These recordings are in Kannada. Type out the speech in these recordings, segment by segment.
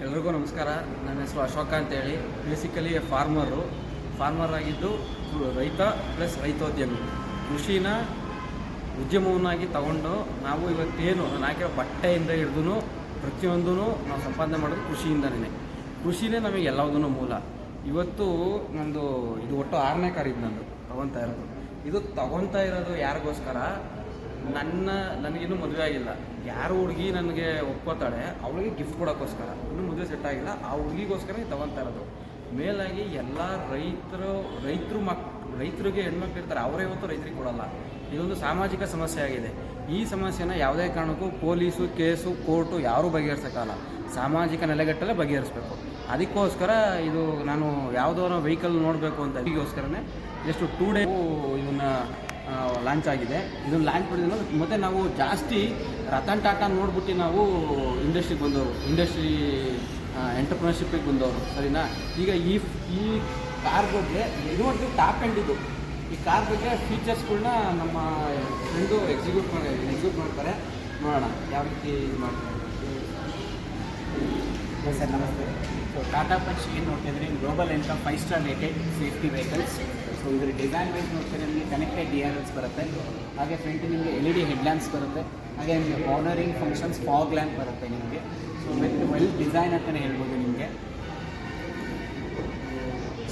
ಎಲ್ರಿಗೂ ನಮಸ್ಕಾರ. ನನ್ನ ಹೆಸರು ಅಶೋಕ ಅಂತೇಳಿ. ಬೇಸಿಕಲಿ ಫಾರ್ಮರು ಫಾರ್ಮರ್ ಆಗಿದ್ದು ರೈತ ಪ್ಲಸ್ ರೈತೋದ್ಯಮಿ. ಕೃಷಿನ ಉದ್ಯಮವನ್ನಾಗಿ ತಗೊಂಡು ನಾವು ಇವತ್ತೇನು ನಾನು ಹಾಕಿರೋ ಬಟ್ಟೆಯಿಂದ ಹಿಡಿದು ಪ್ರತಿಯೊಂದೂ ನಾವು ಸಂಪಾದನೆ ಮಾಡೋದು ಕೃಷಿಯಿಂದನೇ. ಕೃಷಿನೇ ನಮಗೆ ಎಲ್ಲದೂ ಮೂಲ. ಇವತ್ತು ನಂದು ಇದು ಒಟ್ಟು ಆರನೇ ಕಾರ್ ಇದು ನಂದು. ತಗೊತಾ ಇರೋದು. ಇದು ತಗೊತಾ ಇರೋದು ಯಾರಿಗೋಸ್ಕರ? ನನ್ನ, ನನಗಿನ್ನೂ ಮದುವೆ ಆಗಿಲ್ಲ. ಯಾರು ಹುಡುಗಿ ನನಗೆ ಒಪ್ಕೋತಾಳೆ ಅವಳಿಗೆ ಗಿಫ್ಟ್ ಕೊಡೋಕ್ಕೋಸ್ಕರ. ಇನ್ನೂ ಮದುವೆ ಸೆಟ್ ಆಗಿಲ್ಲ. ಆ ಹುಡುಗಿಗೋಸ್ಕರ ತಗೊತಾ ಇರೋದು. ಮೇಲಾಗಿ ಎಲ್ಲ ರೈತರು ರೈತರು ಮಕ್, ರೈತರಿಗೆ ಹೆಣ್ಮಕ್ಳು ಇರ್ತಾರೆ. ಅವರೇ ಇವತ್ತು ರೈತರಿಗೆ ಕೊಡಲ್ಲ. ಇದೊಂದು ಸಾಮಾಜಿಕ ಸಮಸ್ಯೆ ಆಗಿದೆ. ಈ ಸಮಸ್ಯೆನ ಯಾವುದೇ ಕಾರಣಕ್ಕೂ ಪೊಲೀಸು, ಕೇಸು, ಕೋರ್ಟು ಯಾರೂ ಬಗೆಹರಿಸೋಕ್ಕಲ್ಲ ಸಾಮಾಜಿಕ ನೆಲೆಗಟ್ಟಲೆ ಬಗೆಹರಿಸಬೇಕು. ಅದಕ್ಕೋಸ್ಕರ ಇದು ನಾನು ಯಾವುದೋ ವೆಹಿಕಲ್ ನೋಡಬೇಕು ಅಂತ. ಈಗೋಸ್ಕರನೇ ಎಷ್ಟು ಟೂ ಡೇ ಇವನ್ನ ಲಾಂಚ್ ಆಗಿದೆ. ಇದನ್ನು ಲಾಂಚ್ ಮಾಡಿದ ಮತ್ತು ನಾವು ಜಾಸ್ತಿ ರತನ್ ಟಾಟಾ ನೋಡ್ಬಿಟ್ಟು ನಾವು ಇಂಡಸ್ಟ್ರಿಗೆ ಬಂದವರು ಇಂಡಸ್ಟ್ರಿ ಎಂಟರ್ಪ್ರಿನರ್ಶಿಪ್ಪಿಗೆ ಬಂದವರು, ಸರಿನಾ? ಈಗ ಈ ಈ ಕಾರ್ ಬಗ್ಗೆ ಇದು ಒಂದು ಟಾಪ್ ಆ್ಯಂಡ್ ಇದು. ಈ ಕಾರ್ ಬಗ್ಗೆ ಫೀಚರ್ಸ್ಗಳನ್ನ ನಮ್ಮ ಫ್ರೆಂಡು ಎಕ್ಸಿಕ್ಯೂಟ್ ಮಾಡಿ ಎಕ್ಸಿಕ್ಯೂಟ್ ಮಾಡ್ತಾರೆ. ನೋಡೋಣ, ಯಾವ ರೀತಿ ಇದು ಮಾಡ್ತಾರೆ. ಸರ್ ನಮಸ್ತೆ. ಸೊ ಟಾಟಾ ಪಂಚ್ ಏನು ನೋಡ್ತಿದ್ರೆ global income five star rated safety vehicles so ಇದ್ರ ಡಿಸೈನ್ ವೈಸ್ ನೋಡ್ತಿದ್ರೆ ನಿಮಗೆ ಕನೆಕ್ಟೆಡ್ ಡಿ ಆರ್ ಎಲ್ಸ್ ಬರುತ್ತೆ. ಹಾಗೆ ಫ್ರಂಟ್ ನಿಮಗೆ L E D head lamps ಬರುತ್ತೆ. ಹಾಗೆ ನಿಮಗೆ ಆನರಿಂಗ್ ಫಂಕ್ಷನ್ಸ್ ಫಾಗ್ ಲ್ಯಾಂಪ್ ಬರುತ್ತೆ ನಿಮಗೆ. ಸೊ ವಿತ್ ವೆಲ್ ಡಿಸೈನ್ ಅಂತಲೇ ಹೇಳ್ಬೋದು ನಿಮಗೆ.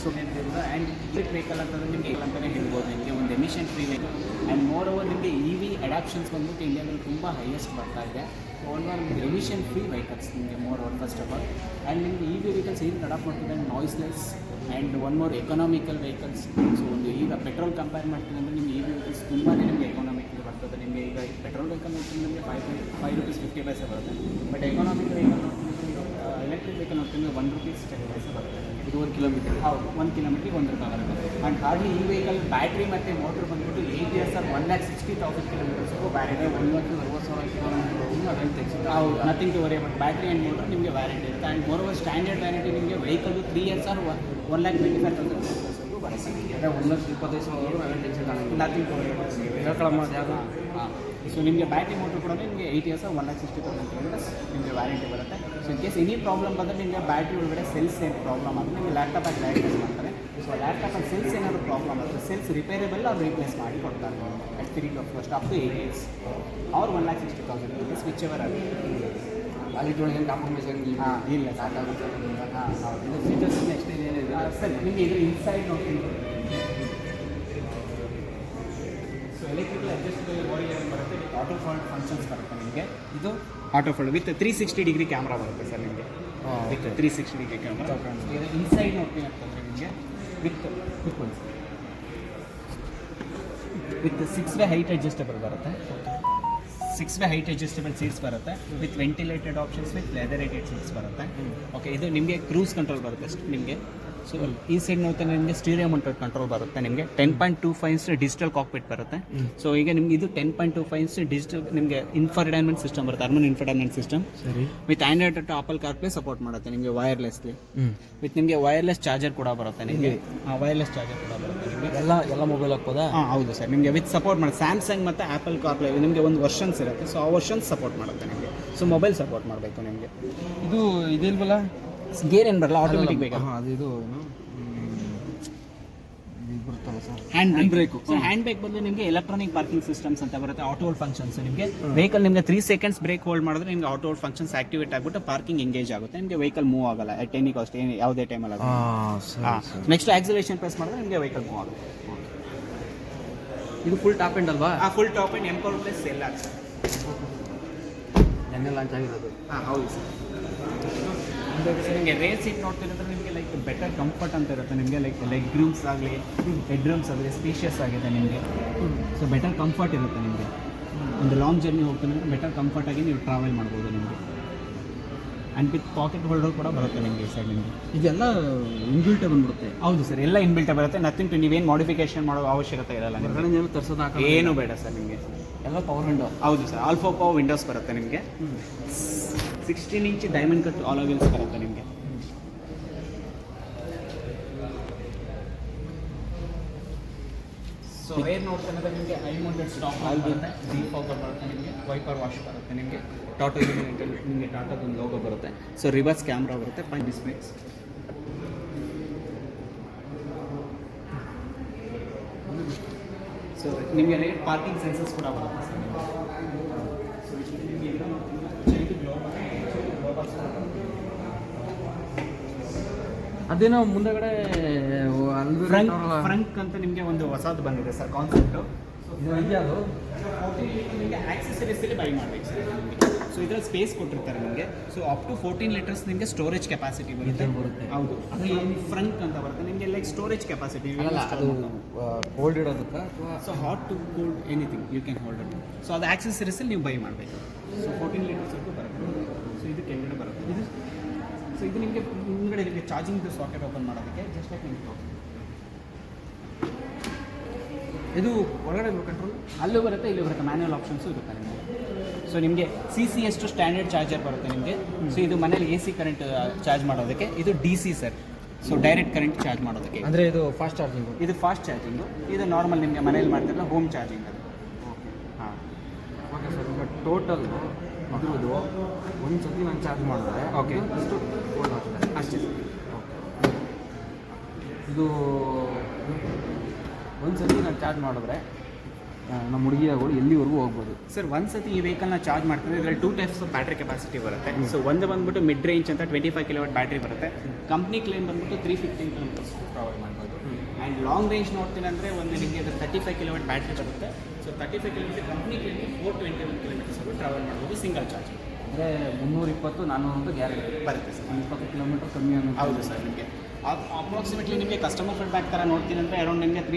ಸೊ ಆ್ಯಂಡ್ ಇಲೆಕ್ಟ್ರಿಕ್ ವೆಹಿಕಲ್ ಅಂತಂದ್ರೆ ನಿಮಗೆ ಅಂತಲೇ ಹೇಳ್ಬೋದು. ನಿಮಗೆ ಒಂದು emission free vehicle and moreover ನಿಮಗೆ ಇ ವಿ ಅಡಾಪ್ಷನ್ಸ್ ಬಂದ್ಬಿಟ್ಟು ಇಂಡಿಯಾದಲ್ಲಿ ತುಂಬ ಹೈಯೆಸ್ಟ್ ಬರ್ತಾ ಇದೆ. One one emission free vehicles ನಿಮಗೆ moreover first of all and ನಿಮಗೆ ಇ ವಿ ವೆಹಿಕಲ್ಸ್ ಏನು ಅಡಾಪ್ಟ್ ಮಾಡ್ತಿದೆ noiseless and one more economical vehicles so ಒಂದು ಈಗ ಪೆಟ್ರೋಲ್ ಕಂಪೇರ್ ಮಾಡ್ತೀನಿ ಅಂದರೆ ನಿಮಗೆ ಇ ವಿ ವೆಹಿಕಲ್ಸ್ ತುಂಬಾ ನಿಮಗೆ ಎಕನಾಮಿಕಲ್ ಬರ್ತದೆ ನಿಮಗೆ ಈಗ ಪೆಟ್ರೋಲ್ ವೆಹಿಕಲ್ ನೋಡ್ತೀನಿ ನಿಮಗೆ five five rupees fifty paise ಬರುತ್ತೆ. ಬಟ್ ಎಕನಾಮಿಕ್ ವೆಹಿಕಲ್ ನೋಡ್ತೀನಿ ಎಲೆಕ್ಟ್ರಿಕ್ ವೆಹಿಕಲ್ ನೋಡ್ತೀನಿ ಒನ್ ರುಪೀಸ್ ಟೆನ್ ಪೈಸೆ ಬರುತ್ತೆ. ಇದು ಒಂದು ಕಿಲೋಮೀಟರ್ ಹೌದು ಒಂದು ಕಿಲೋಮೀಟ್ರಿಗೆ ಒಂದು ರೂಪಾಯಿ ಬರುತ್ತೆ. ಆ್ಯಂಡ್ ಹಾರ್ಡ್ಲಿ ಈ ವೆಹಿಕಲ್ ಬ್ಯಾಟ್ರಿ ಮತ್ತು ಮೋಟ್ರ್ ಬಂದ್ಬಿಟ್ಟು eight years or one lakh sixty thousand ಕಿಲೋಮೀಟರ್ಸ್ಗೂ battery ಒಂದು ಲಕ್ಷ ಅರವತ್ತು ಸಾವಿರ ಕಿಲೋಮೀಟರ್ ಅದನ್ನು ತೆಗೆಸಿದ್ರೆ ಹೌದು nothing to worry but battery and motor ನಿಮಗೆ ವ್ಯಾರಂಟಿ ಇರುತ್ತೆ. And moreover standard warranty ನಿಮಗೆ vehicle three years or one lakh twenty five thousand ಕಿಲೋಮೀಟರ್ಸ್ಗೂ ಬರುತ್ತೆ ಅದೇ ಒಂದು ಲಕ್ಷ ಇಪ್ಪತ್ತೈದು ಸಾವಿರ ನಾವೇನು ಟೆನ್ಷನ್ ಟು ವರಿ ಹೇಳ್ಕೊಳಮ್ಮ ಅದು ಹಾಂ. ಸೊ ನಿಮಗೆ ಬ್ಯಾಟ್ರಿ ಮೋಟ್ರ್ ಕೂಡ ನಿಮಗೆ eight years one lakh sixty thousand kilometers ನಿಮಗೆ ವ್ಯಾರಂಟಿ ಬರುತ್ತೆ. So in case any problem ಬಂದರೆ ನಿಮಗೆ ಬ್ಯಾಟ್ರಿ ಒಳಗಡೆ ಸೆಲ್ಸ್ ಏನು ಪ್ರಾಬ್ಲಮ್ ಆದರೆ ನಿಮಗೆ ಲ್ಯಾಪ್ಟಾಪಾಗಿ ಡಯಾಗ್ನೋಸ್ ಮಾಡ್ತಾರೆ. ಸೊ ಲ್ಯಾಪ್ಟಾಪಲ್ಲಿ ಸೆಲ್ಸ್ ಏನಾದರೂ ಪ್ರಾಬ್ಲಮ್ ಆದರೆ ಸೆಲ್ಸ್ ರಿಪೇರೇಬಲ್ ಅವ್ರು ರೀಪ್ಲೇಸ್ ಮಾಡಿ ಕೊಡ್ತಾರೆ. At three of first up to eight years ಅವ್ರು one lakh sixty thousand rupees whichever ಆಗಿ ಕ್ವಾಲಿಟಿ ಒಳಗೆ ಕಾಂಪ್ರಮೈಸ್ ಇಲ್ಲ. ಹಾಂ. ಇಲ್ಲ ಸಾಕಾಗುತ್ತೆ ಹಾಂ ಇದು ಫೀಚರ್ಸ್ ನೆಕ್ಸ್ಟ್ ಏನಿದೆ ಸರ್. ನಿಮಗೆ ಇದ್ರ ಇನ್ಸೈಡ್ ನೋಡ್ತೀನಿ. ಆಟೋ ಫೋಲ್ಡ್ ಫಂಕ್ಷನ್ಸ್ ಬರುತ್ತೆ ನಿಮಗೆ. ಇದು auto fold with three sixty degree camera ಬರುತ್ತೆ ಸರ್ ನಿಮಗೆ. With three sixty degree camera inside ನೋಡ್ತೀನಿ ಅಂತಂದರೆ ನಿಮಗೆ? With with six way height adjustable ಬರುತ್ತೆ. Six way height adjustable seats ಬರುತ್ತೆ. With ventilated options with leatherette seats ಬರುತ್ತೆ. ಓಕೆ ಇದು ನಿಮಗೆ ಕ್ರೂಸ್ ಕಂಟ್ರೋಲ್ ಬರುತ್ತೆ ಅಷ್ಟು ನಿಮಗೆ. ಸೊ ಈ ಸೈಡ್ ನೋಡ್ತಾನೆ ನಿಮಗೆ ಸ್ಟೀರಿಯೋ ಮೌಂಟೆಡ್ ಕಂಟ್ರೋಲ್ ಬರುತ್ತೆ ನಿಮಗೆ. Ten point two fives digital cockpit ಬರುತ್ತೆ. ಸೊ ಈಗ ನಿಮ್ಗೆ ಇದು ten point two fives digital ನಿಮಗೆ ಇನ್ಫರ್ಟೈನ್ಮೆಂಟ್ ಸಿಸ್ಟಮ್ ಬರುತ್ತೆ ಅರ್ಮನ್ ಇನ್ಫರ್ಟೈನ್ಮೆಂಟ್ ಸಿಸ್ಟಮ್ ಸರಿ. With Android to Apple CarPlay support ಮಾಡುತ್ತೆ ನಿಮಗೆ ವೈರ್ಲೆಸ್ಲಿ ವಿತ್ ನಿಮಗೆ ವೈರ್ಲೆಸ್ ಚಾರ್ಜರ್ ಕೂಡ ಬರುತ್ತೆ ನಿಮಗೆ. ವೈರ್ಲೆಸ್ ಚಾರ್ಜರ್ ಕೂಡ ಬರುತ್ತೆ ನಿಮಗೆ. ಎಲ್ಲ ಎಲ್ಲ ಮೊಬೈಲ್ ಹಾಕ್ಬೋದಾ? ಹಾಂ ಹೌದು ಸರ್. ನಿಮಗೆ ವಿತ್ ಸಪೋರ್ಟ್ ಮಾಡುತ್ತೆ. ಸ್ಯಾಮ್ಸಂಗ್ ಮತ್ತು ಆಪಲ್ ಕಾರ್ಪ್ಲೇ ನಿಮಗೆ ಒಂದು ವರ್ಷನ್ಸ್ ಇರುತ್ತೆ. ಸೊ ಆ ವರ್ಷನ್ಸ್ ಸಪೋರ್ಟ್ ಮಾಡುತ್ತೆ ನಿಮಗೆ. ಸೊ ಮೊಬೈಲ್ ಸಪೋರ್ಟ್ ಮಾಡಬೇಕು ನಿಮಗೆ. ಇದು ಇದಿಲ್ವಲ್ಲ ಗೇರ್ ಏನು ಬರಲ್ಲ ಆಟೋಮೆಟಿಕ್ ಬೇಕು? ಹಾಂ ಅದು ಇದು ಏನು sir. Hand Hand brake hand brake ಬಂದು ನಿಮಗೆ ಎಲೆಕ್ಟ್ರಾನಿಕ್ ಪಾರ್ಕಿಂಗ್ ಸಿಸ್ಟಮ್ಸ್ ಅಂತ ಬರುತ್ತೆ ಆಟೋ ಹೋಲ್ಡ್ ಫಂಕ್ಷನ್ಸ್ ನಿಮಗೆ ವೆಹಿಕಲ್ ನಿಮಗೆ ತ್ರೀ ಸೆಕೆಂಡ್ಸ್ ಬ್ರೇಕ್ ಹೋಲ್ಡ್ ಮಾಡಿದ್ರೆ ನಿಮಗೆ ಆಟೋ ಹೋಲ್ಡ್ ಫಂಕ್ಷನ್ಸ್ ಆಕ್ಟಿವೇಟ್ ಆಗ್ಬಿಟ್ಟು ಪಾರ್ಕಿಂಗ್ ಎಂಗೇಜ್ ಆಗುತ್ತೆ. ನಿಮಗೆ ವೆಹಿಕಲ್ ಮೂವ್ ಆಗಲ್ಲ ಎಟ್ ಎನಿ ಕಾಸ್ಟ್ ಏನು ಯಾವುದೇ ಟೈಮಲ್ಲಿ ಸರಿ ನೆಕ್ಸ್ಟ್ ಆಕ್ಸಿಲೇಷನ್ ಪ್ರೆಸ್ ಮಾಡಿದ್ರೆ ನಿಮಗೆ ವೆಹಿಕಲ್ ಮೂವ್ ಆಗುತ್ತೆ. ಇದು ಫುಲ್ ಟಾಪ್ ಎಂಡ್ ಅಲ್ವಾ? ಆ full top end empower plus ಎಲ್ಲ ಆಗುತ್ತೆ ನೆನ್ನೆ ಲಾಂಚ್ ಆಗಿರೋದು ಹಾಂ ಹೌದು ಸರ್ ನಿಮಗೆ ರೇಸ್ ಸೀಟ್ ಅಂದರೆ ನಿಮಗೆ ಲೈಕ್ ಬೆಟರ್ ಕಂಫರ್ಟ್ ಅಂತ ಇರುತ್ತೆ. ನಿಮಗೆ ಲೈಕ್ ಲೆಗ್ ರೂಮ್ಸ್ ಆಗಲಿ ಹೆಡ್ ರೂಮ್ಸ್ ಆಗಲಿ ಸ್ಪೀಷಿಯಸ್ ಆಗಿದೆ ನಿಮಗೆ. ಸೊ ಬೆಟರ್ ಕಂಫರ್ಟ್ ಇರುತ್ತೆ ನಿಮಗೆ. ಒಂದು ಲಾಂಗ್ ಜರ್ನಿ ಹೋಗ್ತಾನೆ ಬೆಟರ್ ಕಂಫರ್ಟಾಗಿ ನೀವು ಟ್ರಾವೆಲ್ ಮಾಡ್ಬೋದು ನಿಮಗೆ. ಆ್ಯಂಡ್ ವಿತ್ ಪಾಕೆಟ್ ಹೋಲ್ಡರ್ ಕೂಡ ಬರುತ್ತೆ ನಿಮಗೆ ಈ ಸೈಡ್ ನಿಮಗೆ. ಇದೆಲ್ಲ ಇನ್ಬಿಲ್ಟೇ ಬಂದ್ಬಿಡುತ್ತೆ. ಹೌದು ಸರ್ ಎಲ್ಲ ಇನ್ಬಿಲ್ಟೇ ಬರುತ್ತೆ. ನಥಿಂಗ್ ಟು ನೀವೇನು ಮಾಡಿಫಿಕೇಶನ್ ಮಾಡೋ ಅವಶ್ಯಕತೆ ಇರಲ್ಲ ತರ್ಸೋದು ಏನು ಬೇಡ ಸರ್ ನಿಮಗೆ. ಎಲ್ಲ ಪವರ್ ವಿಂಡೋ ಹೌದು sir all four power windows ಬರುತ್ತೆ ನಿಮಗೆ. Sixteen inch diamond cut alloy wheels ಬರುತ್ತೆ ನಿಮಗೆ. ಸೊ ಏರ್ ನೋಡ್ತಾನೆ ನಿಮಗೆ ಐ ಮೌಂಟೆಡ್ ಸ್ಟಾಪ್ ಬರುತ್ತೆ. ಪವರ್ ಬರುತ್ತೆ ನಿಮಗೆ. ವೈಪರ್ ವಾಶ್ ಬರುತ್ತೆ ನಿಮಗೆ. ಟಾಟಾ ನಿಮಗೆ ಟಾಟಾದೊಂದು ಲೋಗೋ ಬರುತ್ತೆ. ಸೊ ರಿವರ್ಸ್ ಕ್ಯಾಮ್ರಾ ಬರುತ್ತೆ ಪೈ ಡಿಸ್ಪ್ಲೇಸ್ ಸೊ ನಿಮಗೆ ರೇಟ್ ಪಾರ್ಕಿಂಗ್ ಸೆನ್ಸಸ್ ಕೂಡ ಬರುತ್ತೆ ಸರ್ ಅದೇನೋ ಮುಂದಗಡೆ ಫ್ರಂಕ್ ಅಂತ ನಿಮಗೆ ಒಂದು ಹೊಸದು ಬಂದಿದೆ ಸರ್ ಕಾನ್ಸೆಪ್ಟು ಅದು? ನಿಮಗೆ ಆಕ್ಸೆಸರೀಸಲ್ಲಿ ಬೈ ಮಾಡಬೇಕು ಸರ್. ಸೊ ಇದ್ರಲ್ಲಿ ಸ್ಪೇಸ್ ಕೊಟ್ಟಿರ್ತಾರೆ ನಿಮಗೆ. So up to fourteen litres ನಿಮಗೆ ಸ್ಟೋರೇಜ್ ಕೆಪಾಸಿಟಿ ಬರುತ್ತೆ. ಹೌದು. ಫ್ರಂಕ್ ಅಂತ ಬರುತ್ತೆ. ನಿಮಗೆ like storage capacity hold ಇಡೋದಕ್ಕೆ? So hot to cold anything you can hold it so ಅದು ಆಕ್ಸೆಸರೀಸಲ್ಲಿ ನೀವು ಬೈ ಮಾಡಬೇಕು. ಸೊ ಫೋರ್ಟೀನ್ ಲೀಟರ್ಸ್ವರೆಗೂ ಬರುತ್ತೆ. ಸೊ ಇದು ಕೆಳಗಡೆ ಬರುತ್ತೆ. ಇದು? ಸೊ ಇದು ನಿಮಗೆ ಮುಂದ್ಗಡೆ ನಿಮಗೆ ಚಾರ್ಜಿಂಗ್ ಸಾಕೆಟ್ ಓಪನ್ ಮಾಡೋದಕ್ಕೆ ಜಸ್ಟ್ ಲೈಕ್ ನಿಮಗೆ ಇದು ಒಳಗಡೆ ಕಂಟ್ರೋಲ್ ಅಲ್ಲೂ ಬರುತ್ತೆ ಇಲ್ಲೂ ಬರುತ್ತೆ. ಮ್ಯಾನ್ಯಲ್ ಆಪ್ಷನ್ಸ್ ಇರುತ್ತೆ ನಿಮಗೆ. ಸೊ ನಿಮಗೆ ಸಿ ಸಿ ಎಷ್ಟು ಸ್ಟ್ಯಾಂಡರ್ಡ್ ಚಾರ್ಜರ್ ಬರುತ್ತೆ ನಿಮಗೆ. ಸೊ ಇದು ಮನೇಲಿ ಎ ಸಿ ಕರೆಂಟ್ ಚಾರ್ಜ್ ಮಾಡೋದಕ್ಕೆ. ಇದು D C sir so direct current charge ಮಾಡೋದಕ್ಕೆ. ಅಂದರೆ ಇದು ಫಾಸ್ಟ್ ಚಾರ್ಜಿಂಗು ಇದು ಫಾಸ್ಟ್ ಚಾರ್ಜಿಂಗು ಇದು ನಾರ್ಮಲ್ ನಿಮಗೆ ಮನೇಲಿ ಮಾಡ್ತಿರಲ್ಲ ಹೋಮ್ ಚಾರ್ಜಿಂಗ್ ಅದು. ಹಾಂ ಓಕೆ ಸರ್ ಈಗ ಟೋಟಲ್ ಅದ್ರದ್ದು ಒಂದು ಸತಿ ನಾನು ಚಾರ್ಜ್ ಮಾಡಿದ್ರೆ ಓಕೆ ಆಗ್ತದೆ. ಅಷ್ಟೇ ಸರ್ ಇದು ಒಂದು ಸತಿ ನಾನು ಚಾರ್ಜ್ ಮಾಡಿದ್ರೆ ನಮ್ಮ ಹುಡುಗಿಯಗಳು ಎಲ್ಲಿವರೆಗೂ ಹೋಗ್ಬೋದು. ಸರ್ ಒಂದು ಸತಿ ಈ ವೆಹಿಕಲ್ನ ಚಾರ್ಜ್ ಮಾಡ್ತಾರೆ ಇದರಲ್ಲಿ two types of battery capacity ಬರುತ್ತೆ. ಸೊ ಒಂದು ಬಂದ್ಬಿಟ್ಟು ಮಿಡ್ ರೇಂಜ್ ಅಂತ ಟ್ವೆಂಟಿ ಫೈವ್ ಕಿಲೋವಾಟ್ ಬ್ಯಾಟ್ರಿ ಬರುತ್ತೆ. ಕಂಪ್ನಿ ಕ್ಲೇಮ್ ಬಂದ್ಬಿಟ್ಟು ತ್ರೀ ಫಿಫ್ಟೀನ್ ಕಿಲೋಮೀಟರ್ಸ್ ಪ್ರೊವೈಡ್ ಮಾಡ್ಬೋದು. ಆ್ಯಂಡ್ ಲಾಂಗ್ ರೇಂಜ್ ನೋಡ್ತೀನಿ ಅಂದರೆ ಒಂದು ನಿಮಗೆ ಅದು ತರ್ಟಿ ಫೈವ್ ಕಿಲೋವಾಟ್ ಬ್ಯಾಟ್ರಿ ಬರುತ್ತೆ. So thirty five kilometer company claim four twenty one kilometers travel ಮಾಡ್ಬೋದು ಸಿಂಗಲ್ ಚಾರ್ಜ್ ಅಂದರೆ ಮುನ್ನೂರ ಇಪ್ಪತ್ತು ನಾನ್ನೂರು ಅಂತ ಗ್ಯಾರಂಟಿ ಬರುತ್ತೆ. ಸರ್ ಒಂದು ಇಪ್ಪತ್ತು ಕಿಲೋಮೀಟರ್ ಕಮ್ಮಿ ಅನ್ನೋದು ಹೌದು ಸರ್ ನಿಮಗೆ. ಅಪ್ರಾಕ್ಸಿಮೇಟ್ಲಿ ನಿಮಗೆ ಕಸ್ಟಮರ್ ಫೀಡ್ಬ್ಯಾಕ್ ಥರ ನೋಡ್ತೀನಿ ಅಂದರೆ ಅರೌಂಡ್ ನಿಮಗೆ ತ್ರೀ